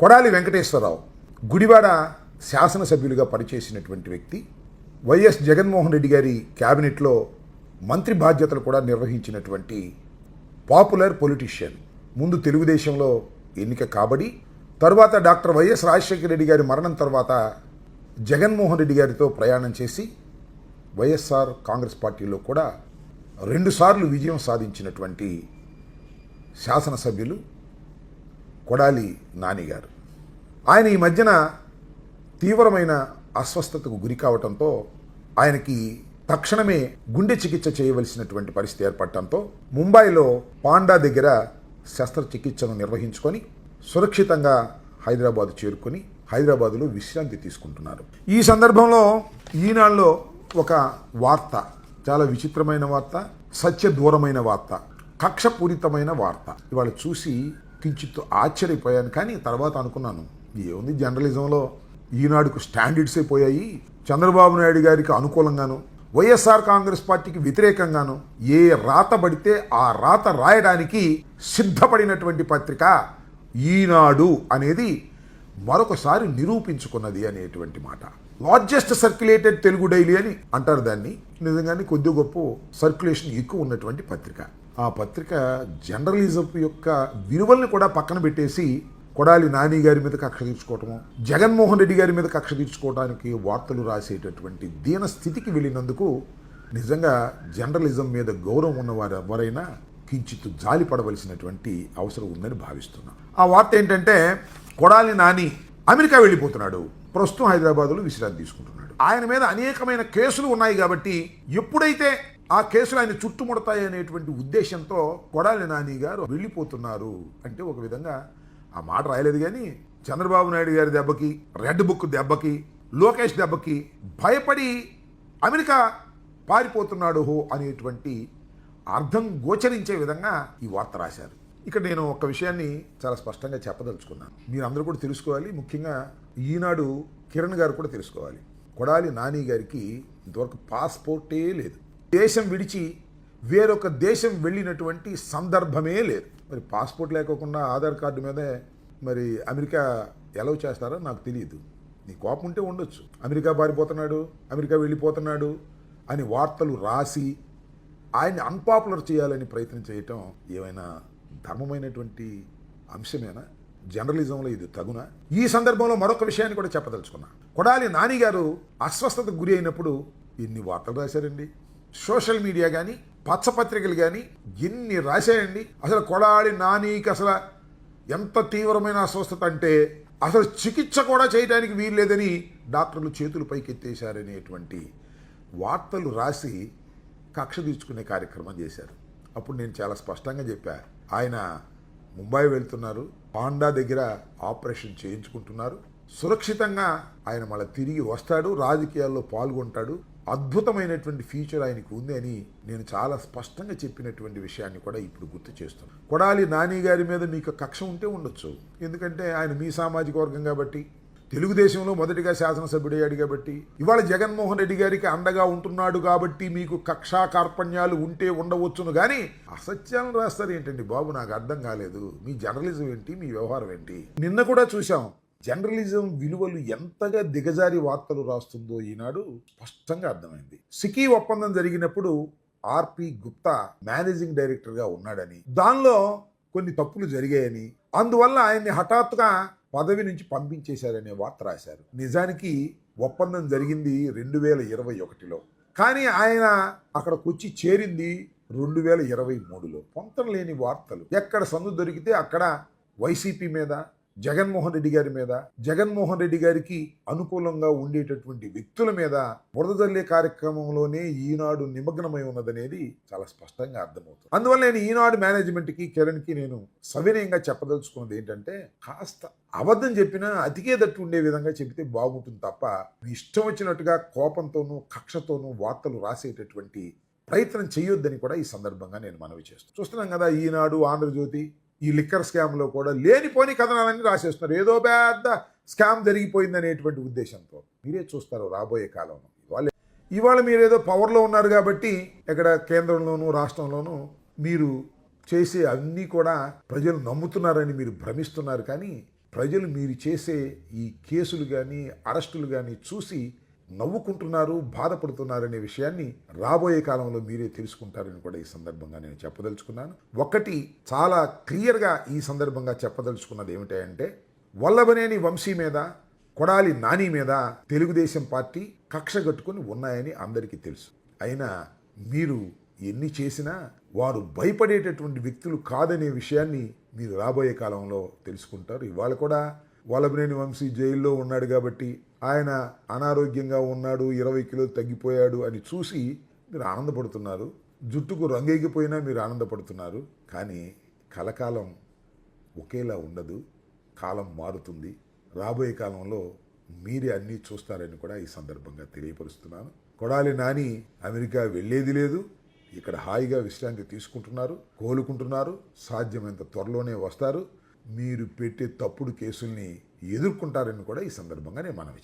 కొడాలి వెంకటేశ్వరరావు గుడివాడ శాసనసభ్యులుగా పనిచేసినటువంటి వ్యక్తి వైఎస్ జగన్మోహన్ రెడ్డి గారి క్యాబినెట్లో మంత్రి బాధ్యతలు కూడా నిర్వహించినటువంటి పాపులర్ పొలిటీషియన్. ముందు తెలుగుదేశంలో ఎన్నిక కాబడి తరువాత డాక్టర్ వైఎస్ రాజశేఖర రెడ్డి గారి మరణం తర్వాత జగన్మోహన్ రెడ్డి గారితో ప్రయాణం చేసి వైఎస్ఆర్ కాంగ్రెస్ పార్టీలో కూడా రెండుసార్లు విజయం సాధించినటువంటి శాసనసభ్యులు కొడాలి నానిగారు. ఆయన ఈ మధ్యన తీవ్రమైన అస్వస్థతకు గురి కావటంతో ఆయనకి తక్షణమే గుండె చికిత్స చేయవలసినటువంటి పరిస్థితి ఏర్పడటంతో ముంబైలో పాండా దగ్గర శస్త్రచికిత్సను నిర్వహించుకొని సురక్షితంగా హైదరాబాద్ చేరుకొని హైదరాబాదులో విశ్రాంతి తీసుకుంటున్నారు. ఈ సందర్భంలో ఈనాడులో ఒక వార్త చాలా విచిత్రమైన వార్త సత్య దూరమైన వార్త కక్షపూరితమైన వార్త ఇవాళ చూసి కించిత్ ఆశ్చర్యపోయాను. కానీ తర్వాత అనుకున్నాను ఏముంది జర్నలిజంలో? ఈనాడుకు స్టాండర్డ్స్ అయిపోయాయి చంద్రబాబు నాయుడు గారికి అనుకూలంగాను వైఎస్ఆర్ కాంగ్రెస్ పార్టీకి వ్యతిరేకంగాను ఏ రాత పడితే ఆ రాత రాయడానికి సిద్ధపడినటువంటి పత్రిక ఈనాడు అనేది మరొకసారి నిరూపించుకున్నది అనేటువంటి మాట. లార్జెస్ట్ సర్క్యులేటెడ్ తెలుగు డైలీ అని అంటారు దాన్ని. నిజంగానే కొద్ది గొప్ప సర్క్యులేషన్ ఎక్కువ ఉన్నటువంటి పత్రిక. ఆ పత్రిక జర్నలిజం యొక్క విలువల్ని కూడా పక్కన పెట్టేసి కొడాలి నాని గారి మీద కక్ష తీర్చుకోవటము జగన్మోహన్ రెడ్డి గారి మీద కక్ష తీర్చుకోవడానికి వార్తలు రాసేటటువంటి దీన స్థితికి వెళ్ళినందుకు నిజంగా జర్నలిజం మీద గౌరవం ఉన్నవారు ఎవరైనా కించిత్ జాలి పడవలసినటువంటి అవసరం ఉందని భావిస్తున్నాను ఆ వార్త ఏంటంటే కొడాలి నాని అమెరికా వెళ్ళిపోతున్నాడు ప్రస్తుతం హైదరాబాద్లో విశ్రాంతి తీసుకుంటున్నాడు. ఆయన మీద అనేకమైన కేసులు ఉన్నాయి కాబట్టి ఎప్పుడైతే ఆ కేసులు ఆయన చుట్టుముడతాయి అనేటువంటి ఉద్దేశంతో కొడాలి నాని గారు వెళ్ళిపోతున్నారు. అంటే ఒక విధంగా ఆ మాట రాయలేదు కానీ చంద్రబాబు నాయుడు గారి దెబ్బకి రెడ్ బుక్ దెబ్బకి లోకేష్ దెబ్బకి భయపడి అమెరికా పారిపోతున్నాడు హో అనేటువంటి అర్థం గోచరించే విధంగా ఈ వార్త రాశారు. ఇక్కడ నేను ఒక విషయాన్ని చాలా స్పష్టంగా చెప్పదలుచుకున్నాను. మీరు అందరూ కూడా తెలుసుకోవాలి. ముఖ్యంగా ఈనాడు కిరణ్ గారు కూడా తెలుసుకోవాలి. కొడాలి నాని గారికి ఇంతవరకు పాస్పోర్టే లేదు. దేశం విడిచి వేరొక దేశం వెళ్ళినటువంటి సందర్భమే లేదు. మరి పాస్పోర్ట్ లేకోకుండా ఆధార్ కార్డు మీదే మరి అమెరికా ఎలవ్ చేస్తారో నాకు తెలియదు. నీ కోపం ఉంటే ఉండొచ్చు. అమెరికా పారిపోతున్నాడు అమెరికా వెళ్ళిపోతున్నాడు అని వార్తలు రాసి ఆయన్ని అన్పాపులర్ చేయాలని ప్రయత్నం చేయటం ఏమైనా ధర్మమైనటువంటి అంశమేనా? జర్నలిజంలో ఇది తగునా? ఈ సందర్భంలో మరొక విషయాన్ని కూడా చెప్పదలుచుకున్నా. కొడాలి నాని గారు అస్వస్థతకు గురి అయినప్పుడు ఇన్ని వార్తలు రాశారండి. సోషల్ మీడియా కానీ పచ్చపత్రికలు కానీ ఎన్ని రాశాయండి? అసలు కొడాడి నానికి అసలు ఎంత తీవ్రమైన అస్వస్థత అంటే అసలు చికిత్స కూడా చేయడానికి వీల్లేదని డాక్టర్లు చేతులు పైకెత్తేశారనేటువంటి వార్తలు రాసి కక్ష తీర్చుకునే కార్యక్రమం చేశారు. అప్పుడు నేను చాలా స్పష్టంగా చెప్పా ఆయన ముంబై వెళ్తున్నారు పాండా దగ్గర ఆపరేషన్ చేయించుకుంటున్నారు సురక్షితంగా ఆయన మళ్ళీ తిరిగి వస్తాడు రాజకీయాల్లో పాల్గొంటాడు అద్భుతమైనటువంటి ఫ్యూచర్ ఆయనకు ఉంది అని నేను చాలా స్పష్టంగా చెప్పినటువంటి విషయాన్ని కూడా ఇప్పుడు గుర్తు చేస్తున్నాను కొడాలి నాని గారి మీద మీకు కక్ష ఉంటే ఉండొచ్చు. ఎందుకంటే ఆయన మీ సామాజిక వర్గం కాబట్టి తెలుగుదేశంలో మొదటిగా శాసనసభ్యుడయ్యాడు కాబట్టి ఇవాళ జగన్మోహన్ రెడ్డి గారికి అండగా ఉంటున్నాడు కాబట్టి మీకు కక్షా కార్పణ్యాలు ఉంటే ఉండవచ్చును. కానీ అసత్యాలను రాస్తారు ఏంటండి బాబు? నాకు అర్థం కాలేదు. మీ జర్నలిజం ఏంటి? మీ వ్యవహారం ఏంటి? నిన్న కూడా చూసాం జర్నలిజం విలువలు ఎంతగా దిగజారి వార్తలు రాస్తుందో ఈనాడు స్పష్టంగా అర్థమైంది. సికీ ఒప్పందం జరిగినప్పుడు ఆర్పి గుప్తా మేనేజింగ్ డైరెక్టర్గా ఉన్నాడని దానిలో కొన్ని తప్పులు జరిగాయని అందువల్ల ఆయన్ని హఠాత్తుగా పదవి నుంచి పంపించేశారనే వార్త రాశారు. నిజానికి ఒప్పందం జరిగింది రెండు వేల ఇరవై ఒకటిలో. కానీ ఆయన అక్కడికి వచ్చి చేరింది రెండు వేల ఇరవై మూడులో. పొంతం లేని వార్తలు. ఎక్కడ సందు దొరికితే అక్కడ వైసీపీ మీద జగన్మోహన్ రెడ్డి గారి మీద జగన్మోహన్ రెడ్డి గారికి అనుకూలంగా ఉండేటటువంటి వ్యక్తుల మీద బురదజల్లే కార్యక్రమంలోనే ఈనాడు నిమగ్నమై ఉన్నదనేది చాలా స్పష్టంగా అర్థమవుతుంది. అందువల్ల నేను ఈనాడు మేనేజ్మెంట్కి కిరణ్కి నేను సవినయంగా చెప్పదలుచుకున్నది ఏంటంటే కాస్త అబద్ధం చెప్పినా అతికేదట్టు ఉండే విధంగా చెబితే బాగుంటుంది తప్ప మీ ఇష్టం వచ్చినట్టుగా కోపంతోనూ కక్షతోనూ వార్తలు రాసేటటువంటి ప్రయత్నం చేయొద్దని కూడా ఈ సందర్భంగా నేను మనవి చేస్తాను చూస్తున్నాం కదా ఈనాడు ఆంధ్రజ్యోతి ఈ లిక్కర్ స్కామ్లో కూడా లేనిపోని కథనాలన్నీ రాసేస్తున్నారు. ఏదో పెద్ద స్కామ్ జరిగిపోయింది అనేటువంటి ఉద్దేశంతో. మీరే చూస్తారు రాబోయే కాలంలో ఇవాళ ఇవాళ మీరు ఏదో పవర్లో ఉన్నారు కాబట్టి ఇక్కడ కేంద్రంలోనూ రాష్ట్రంలోనూ మీరు చేసే అన్నీ కూడా ప్రజలు నమ్ముతున్నారని మీరు భ్రమిస్తున్నారు. కానీ ప్రజలు మీరు చేసే ఈ కేసులు కానీ అరెస్టులు కానీ చూసి నవ్వుకుంటున్నారు బాధపడుతున్నారనే విషయాన్ని రాబోయే కాలంలో మీరే తెలుసుకుంటారని కూడా ఈ సందర్భంగా నేను చెప్పదలుచుకున్నాను. ఒకటి చాలా క్లియర్గా ఈ సందర్భంగా చెప్పదలుచుకున్నది ఏమిటంటే వల్లభనేని వంశీ మీద కొడాలి నాని మీద తెలుగుదేశం పార్టీ కక్ష కట్టుకుని ఉన్నాయని అందరికీ తెలుసు. అయినా మీరు ఎన్ని చేసినా వారు భయపడేటటువంటి వ్యక్తులు కాదనే విషయాన్ని మీరు రాబోయే కాలంలో తెలుసుకుంటారు. ఇవాళ కూడా వలభనేని వంశీ జైల్లో ఉన్నాడు కాబట్టి ఆయన అనారోగ్యంగా ఉన్నాడు ఇరవై కిలోలు తగ్గిపోయాడు అని చూసి మీరు ఆనందపడుతున్నారు. జుట్టుకు రంగెగిపోయినా మీరు ఆనందపడుతున్నారు. కానీ కలకాలం ఒకేలా ఉండదు కాలం మారుతుంది. రాబోయే కాలంలో మీరే అన్నీ చూస్తారని కూడా ఈ సందర్భంగా తెలియపరుస్తున్నాను. కొడాలి నాని అమెరికా వెళ్ళేది లేదు ఇక్కడ హాయిగా విశ్రాంతి తీసుకుంటున్నారు కోలుకుంటున్నారు సాధ్యమైనంత త్వరలోనే వస్తారు. మీరు పెట్టే తప్పుడు కేసుల్ని ఎదుర్కొంటారని కూడా ఈ సందర్భంగా నేను మనవి